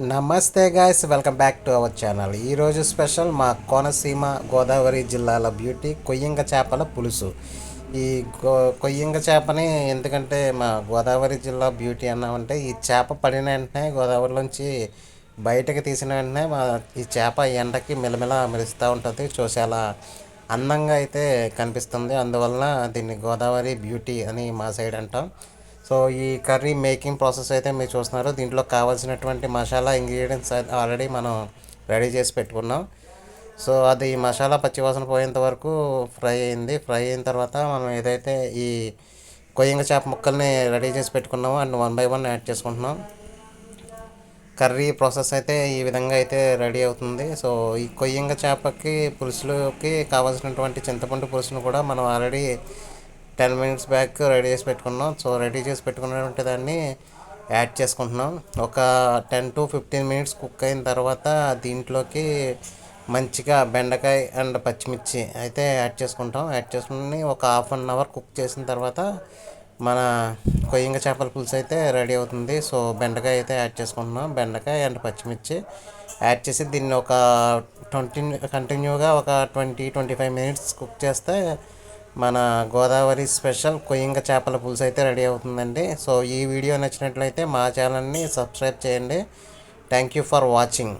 నమస్తే guys welcome back to our channel ఈరోజు special మా కోనసీమ గోదావరి జిల్లాల బ్యూటీ కొయ్యంగ చేపల పులుసు. ఈ గో కొయ్యంగ చేపని ఎందుకంటే మా గోదావరి జిల్లా బ్యూటీ అన్నామంటే ఈ చేప పడిన వెంటనే గోదావరిలోంచి బయటకు తీసిన వెంటనే మా ఈ చేప ఎండకి మెలమెల మెరుస్తూ ఉంటుంది. చూసేలా అందంగా అయితే కనిపిస్తుంది. అందువలన దీన్ని గోదావరి బ్యూటీ అని మా సైడ్ అంటాం. సో ఈ కర్రీ మేకింగ్ ప్రాసెస్ అయితే మీరు చూస్తున్నారు. దీంట్లో కావాల్సినటువంటి మసాలా ఇంగ్రీడియంట్స్ ఆల్రెడీ మనం రెడీ చేసి పెట్టుకున్నాం. సో అది మసాలా పచ్చివాసన పోయేంత వరకు ఫ్రై అయింది. ఫ్రై అయిన తర్వాత మనం ఏదైతే ఈ కొయ్యంగ చేప ముక్కల్ని రెడీ చేసి పెట్టుకున్నామో and one by one add చేసుకుంటున్నాం. కర్రీ ప్రాసెస్ అయితే ఈ విధంగా అయితే రెడీ అవుతుంది. సో ఈ కొయ్యంగ చేపకి పులుసులోకి కావాల్సినటువంటి చింతపండు పులుసును కూడా మనం already ten minutes back ready చేసి పెట్టుకున్నాం. సో రెడీ చేసి పెట్టుకున్నటువంటి దాన్ని యాడ్ చేసుకుంటున్నాం. ఒక ten to fifteen minutes cook అయిన తర్వాత దీంట్లోకి మంచిగా బెండకాయ అండ్ పచ్చిమిర్చి అయితే యాడ్ చేసుకుంటాం. యాడ్ చేసుకుని ఒక హాఫ్ అన్ అవర్ కుక్ చేసిన తర్వాత మన కొయ్యంగ చేపల పులుసు అయితే రెడీ అవుతుంది. సో బెండకాయ అయితే యాడ్ చేసుకుంటున్నాం. బెండకాయ అండ్ పచ్చిమిర్చి యాడ్ చేసి దీన్ని ఒక ట్వంటీ కంటిన్యూగా ఒక twenty twenty five minutes cook చేస్తే మన గోదావరి స్పెషల్ కొయ్యంగ చేపల పులుసు అయితే రెడీ అవుతుందండి. సో ఈ వీడియో నచ్చినట్లయితే మా ఛానల్ని సబ్స్క్రైబ్ చేయండి. Thank you for watching.